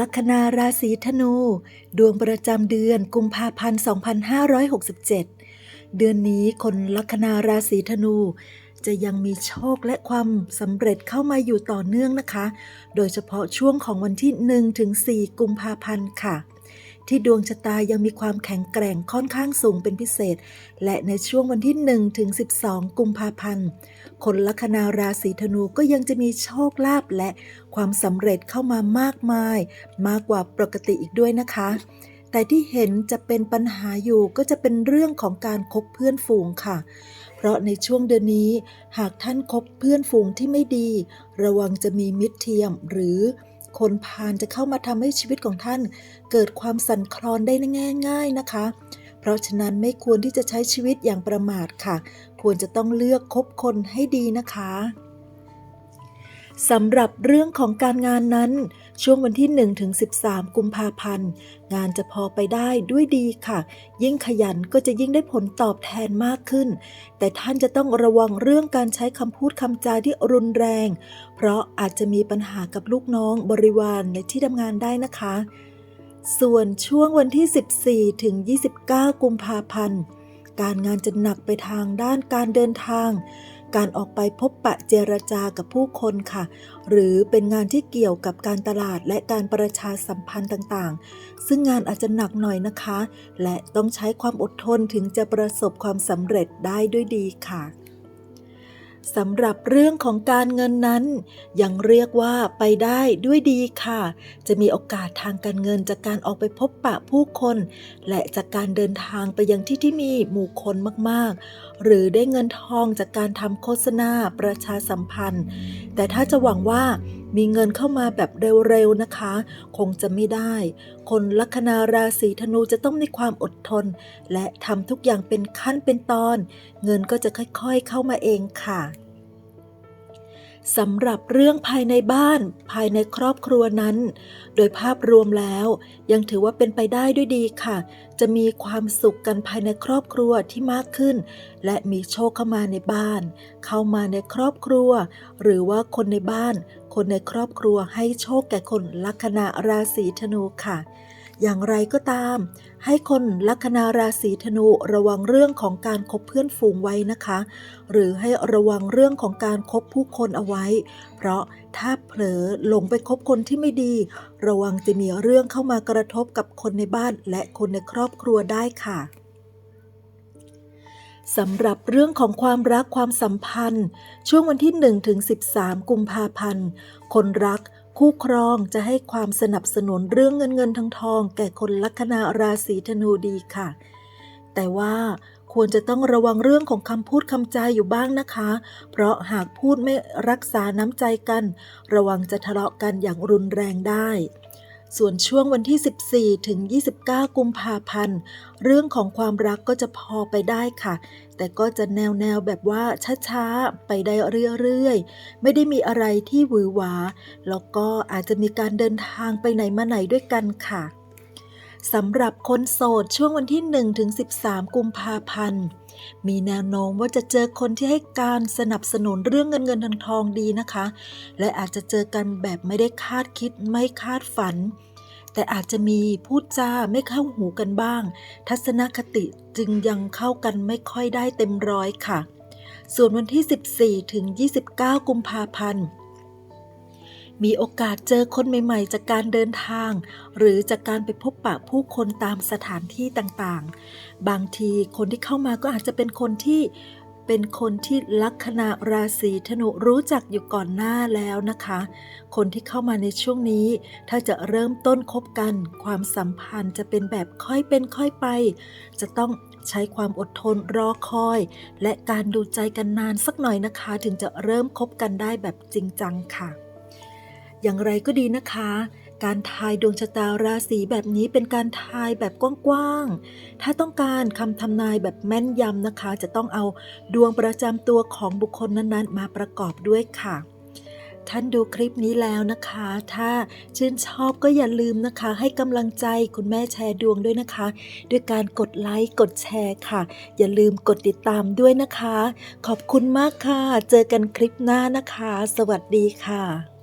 ลัคนาราศีธนู ดวงประจำเดือนกุมภาพันธ์ 2567 เดือนนี้คนลัคนาราศีธนู จะยังมีโชคและความสำเร็จเข้ามาอยู่ต่อเนื่องนะคะ โดยเฉพาะช่วงของวันที่ 1-4 กุมภาพันธ์ค่ะ ที่ดวงชะตายังมีความแข็งแกร่งค่อนข้างสูงเป็นพิเศษ และในช่วงวันที่1ถึง12 กุมภาพันธ์ คนลัคนาราศีธนูก็ยังจะมีโชคลาภและความสำเร็จเข้ามามากมาย มากกว่าปกติอีกด้วยนะคะ แต่ที่เห็นจะเป็นปัญหาอยู่ก็จะเป็นเรื่องของการคบเพื่อนฝูงค่ะเพราะในช่วงเดือนนี้ หากท่านคบเพื่อนฝูงที่ไม่ดี ระวังจะมีมิตรเทียมหรือ คนพาลจะเข้ามาทำให้ชีวิตของท่าน เกิดความสั่นคลอนได้ง่ายๆนะคะ เพราะฉะนั้นไม่ควรที่จะใช้ชีวิตอย่างประมาทค่ะ ควรจะต้องเลือกคบคนให้ดีนะคะสำหรับเรื่องของการงานนั้น ช่วงวันที่1ถึง13 กุมภาพันธ์ งานจะพอไปได้ด้วยดีค่ะ ยิ่งขยันก็จะยิ่งได้ผลตอบแทนมากขึ้น แต่ท่านจะต้องระวังเรื่องการใช้คำพูดคำจาที่รุนแรง เพราะอาจจะมีปัญหากับลูกน้องบริวารในที่ทำงานได้นะคะ ส่วนช่วงวันที่ 14 ถึง 29 กุมภาพันธ์ การงานจะหนักไปทางด้านการเดินทาง การออกไปพบปะเจรจากับผู้คนค่ะ หรือเป็นงานที่เกี่ยวกับการตลาดและการประชาสัมพันธ์ต่างๆ ซึ่งงานอาจจะหนักหน่อยนะคะ และต้องใช้ความอดทนถึงจะประสบความสำเร็จได้ด้วยดีค่ะ สำหรับเรื่องของการเงินนั้น ยังเรียกว่าไปได้ด้วยดีค่ะ จะมีโอกาสทางการเงินจากการออกไปพบปะผู้คน และจากการเดินทางไปยังที่ที่มีหมู่คนมากๆ หรือได้เงินทองจากการทำโฆษณาประชาสัมพันธ์ แต่ถ้าจะหวังว่า มีเงินเข้ามาแบบเร็วๆนะคะ คงจะไม่ได้ คนลัคนาราศีธนูจะต้องมีความอดทน และทำทุกอย่างเป็นขั้นเป็นตอน เงินก็จะค่อยๆเข้ามาเองค่ะ สำหรับเรื่องภายในบ้านภายในครอบครัวนั้น โดยภาพรวมแล้ว ยังถือว่าเป็นไปได้ด้วยดีค่ะ จะมีความสุขกันภายในครอบครัวที่มากขึ้น และมีโชคเข้ามาในบ้าน เข้ามาในครอบครัว หรือว่าคนในบ้าน คนในครอบครัวให้โชคแก่คนลัคนาราศีธนูค่ะ อย่างไรก็ตาม ให้คนลัคนาราศีธนูระวังเรื่องของการคบเพื่อนฝูงไว้นะคะ หรือให้ระวังเรื่องของการคบผู้คนเอาไว้ เพราะถ้าเผลอหลงไปคบคนที่ไม่ดี ระวังจะมีเรื่องเข้ามากระทบกับคนในบ้านและคนในครอบครัวได้ค่ะสำหรับเรื่องของความรักความสัมพันธ์ ช่วงวันที่1ถึง13 กุมภาพันธ์ คนรัก คู่ครองจะให้ความสนับสนุนเรื่องเงินเงินทองทอง แก่คนลัคนาราศีธนูดีค่ะ แต่ว่าควรจะต้องระวังเรื่องของคำพูดคำจาอยู่บ้างนะคะ เพราะหากพูดไม่รักษาน้ำใจกัน ระวังจะทะเลาะกันอย่างรุนแรงได้ ส่วนช่วงวันที่ 14 ถึง 29 กุมภาพันธ์ เรื่องของความรักก็จะพอไปได้ค่ะ แต่ก็จะแนวแนวแบบว่าช้าๆ ไปได้เรื่อยๆ ไม่ได้มีอะไรที่หวือหวา แล้วก็อาจจะมีการเดินทางไปไหนมาไหนด้วยกันค่ะ สำหรับคนโสดช่วงวันที่1ถึง13 กุมภาพันธ์ มีแนวโน้มว่าจะเจอคนที่ให้การสนับสนุนเรื่องเงินเงินทองทองดีนะคะ และอาจจะเจอกันแบบไม่ได้คาดคิดไม่คาดฝัน แต่อาจจะมีพูดจาไม่เข้าหูกันบ้าง ทัศนคติจึงยังเข้ากันไม่ค่อยได้เต็มร้อยค่ะ ส่วนวันที่ 14ถึง29 กุมภาพันธ์ มีโอกาสเจอคนใหม่ๆ จากการเดินทาง หรือจากการไปพบปะผู้คนตามสถานที่ต่างๆ บางทีคนที่เข้ามาก็อาจจะเป็นคนที่เป็นคนที่ลัคนาราศีธนูรู้จักอยู่ก่อนหน้าแล้วนะคะ คนที่เข้ามาในช่วงนี้ ถ้าจะเริ่มต้นคบกัน ความสัมพันธ์จะเป็นแบบค่อยเป็นค่อยไป จะต้องใช้ความอดทนรอคอย และการดูใจกันนานสักหน่อยนะคะ ถึงจะเริ่มคบกันได้แบบจริงจังค่ะ อย่างไรก็ดีนะคะ การทายดวงชะตาราศีแบบนี้เป็นการทายแบบกว้างๆ ถ้าต้องการคำทำนายแบบแม่นยำนะคะ จะต้องเอาดวงประจำตัวของบุคคลนั้นๆ มาประกอบด้วยค่ะท่านดูคลิปนี้แล้วนะคะ ถ้าชื่นชอบก็อย่าลืมนะคะ ให้กำลังใจคุณแม่แชร์ดวงด้วยนะคะ ด้วยการกดไลค์ กดแชร์ค่ะ อย่าลืมกดติดตามด้วยนะคะ ขอบคุณมากค่ะ เจอกันคลิปหน้านะคะ สวัสดีค่ะ